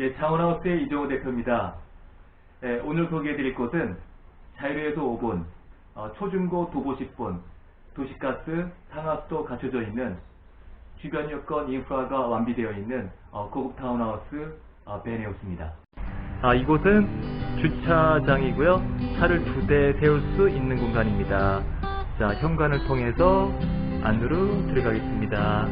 예, 자원하우스의 이정호 대표입니다. 예, 오늘 소개해드릴 곳은 자유로에서 5분, 어, 초중고 도보 10분, 도시가스, 상하수도 갖춰져 있는 주변 여건 인프라가 완비되어 있는 어, 고급 타운하우스 어, 베네우스입니다. 아, 이곳은 주차장이고요. 차를 두 대 세울 수 있는 공간입니다. 자, 현관을 통해서 안으로 들어가겠습니다.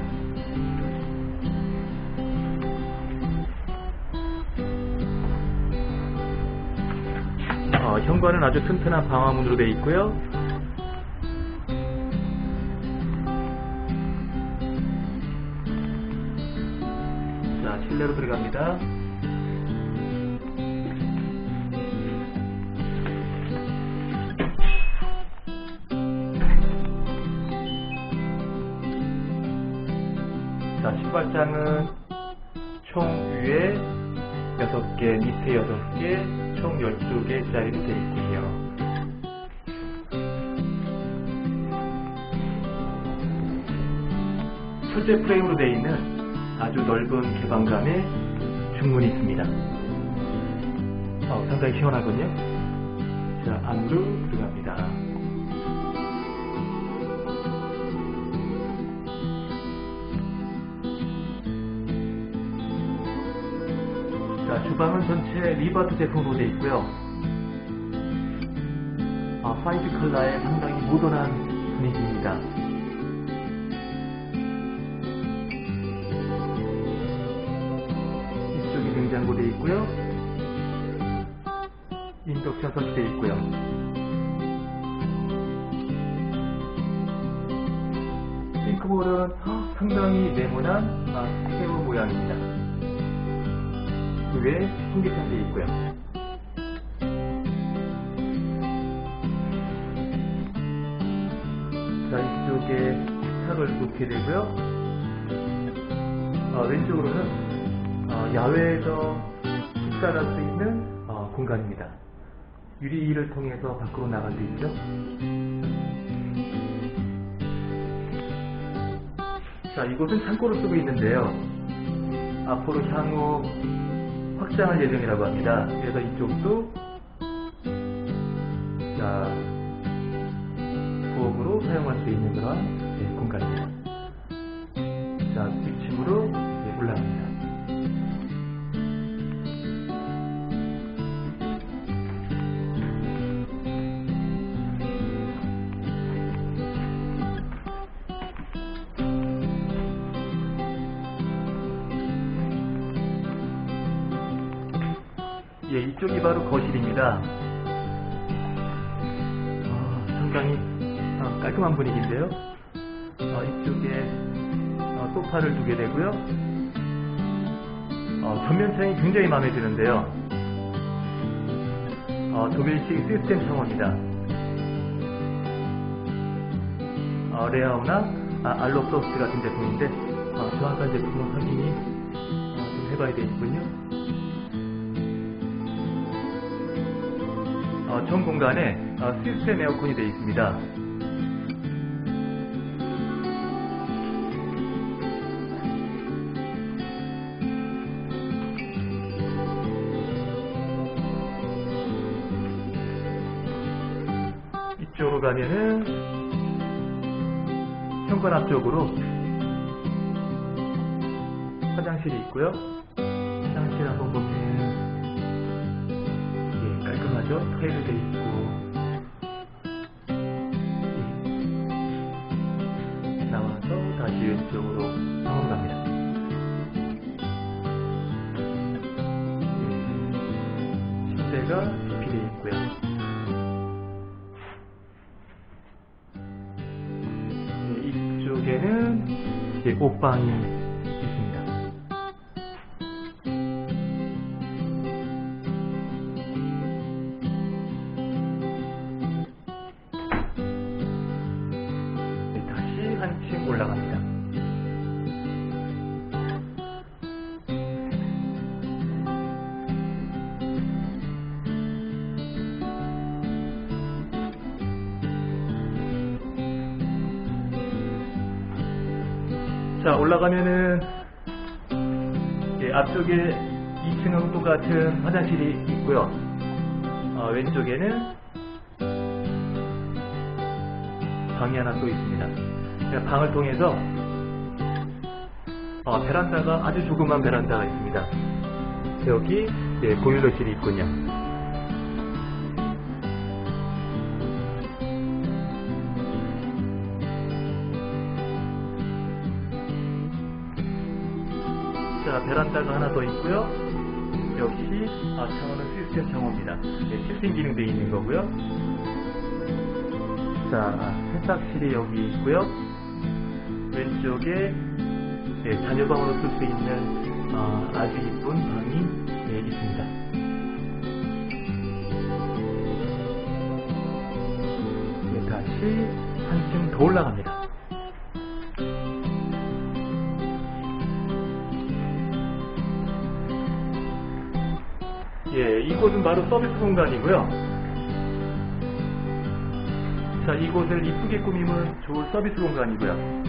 어, 현관은 아주 튼튼한 방화문으로 되어 있고요. 자, 실내로 들어갑니다. 자, 신발장은 총 위에 6개, 밑에 6개, 총 12개짜리로 되어 있군요. 철제 프레임으로 되어 있는 아주 넓은 개방감에 중문이 있습니다. 어, 상당히 시원하군요. 자, 안으로 들어갑니다. 주방은 전체 리바트 제품으로 되어 있고요. 아, 화이트 컬러의 상당히 모던한 분위기입니다. 이쪽이 냉장고 되어 있고요. 인덕션 설치되어 있고요. 싱크볼은 상당히 네모난 아, 스퀘어 모양입니다. 그 외에 되어 있고요. 자, 이쪽에 탁을 놓게 되고요. 어, 왼쪽으로는 어, 야외에서 식사를 할수 있는 어, 공간입니다. 유리를 통해서 밖으로 나갈 수 있죠. 자, 이곳은 창고를 쓰고 있는데요. 앞으로 향후 확장할 예정이라고 합니다. 그래서 이쪽도 자 부엌으로 사용할 수 있는 그런 네, 공간입니다. 예, 이쪽이 바로 거실입니다. 아, 상당히 아, 깔끔한 분위기인데요. 어, 이쪽에 어, 소파를 두게 되고요. 어, 전면창이 굉장히 마음에 드는데요. 어, 독일식 시스템 창호입니다. 어, 레아우나 아, 알로프로스트 같은 제품인데 어, 정확한 제품은 확인이 어, 좀 해봐야 되겠군요. 어, 전 공간에 어, 시스템 에어컨이 되어 있습니다. 이쪽으로 가면은 현관 앞쪽으로 화장실이 있고요. 화장실 한번 예, 깔끔하죠? 타일로 돼 있고 예. 나와서 다시 왼쪽으로 방으로 갑니다. 예. 침대가 비되어 있고요. 예, 이쪽에는 예, 옷방이 올라갑니다. 자, 올라가면은 예, 앞쪽에 2층은 똑같은 화장실이 있고요. 어, 왼쪽에는 방이 하나 또 있습니다. 네, 방을 통해서 어, 베란다가 아주 조그만 베란다가 있습니다. 여기 네, 보일러실이 있군요. 자, 베란다가 하나 더 있고요. 역시 아, 창호는 시스템 창호입니다. 네, 실팅 기능되어 있는 거고요. 자, 아, 세탁실이 여기 있고요. 왼쪽에 네, 자녀방으로 쓸 수 있는 아, 아주 이쁜 방이 네, 있습니다. 네, 다시 한층 더 올라갑니다. 예, 이곳은 바로 서비스 공간이고요. 자, 이곳을 이쁘게 꾸미면 좋을 서비스 공간이고요.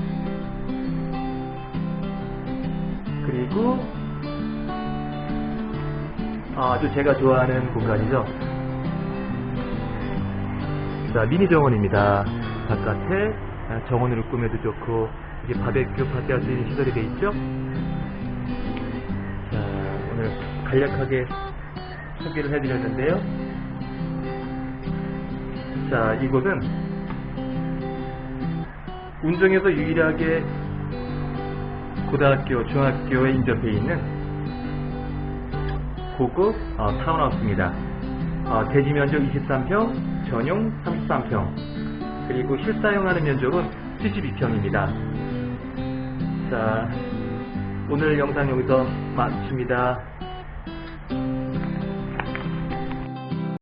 그리고 아주 제가 좋아하는 공간이죠. 자, 미니 정원입니다. 바깥에 아, 정원으로 꾸며도 좋고 이게 바베큐 파티 할수 있는 시설이 돼 있죠. 자, 오늘 간략하게 소개를 해드렸는데요. 자, 이곳은 운정에서 유일하게 고등학교, 중학교에 인접해 있는 고급 어, 타운하우스입니다. 어, 대지 면적 23평, 전용 33평, 그리고 실사용하는 면적은 72평입니다. 자, 오늘 영상 여기서 마칩니다.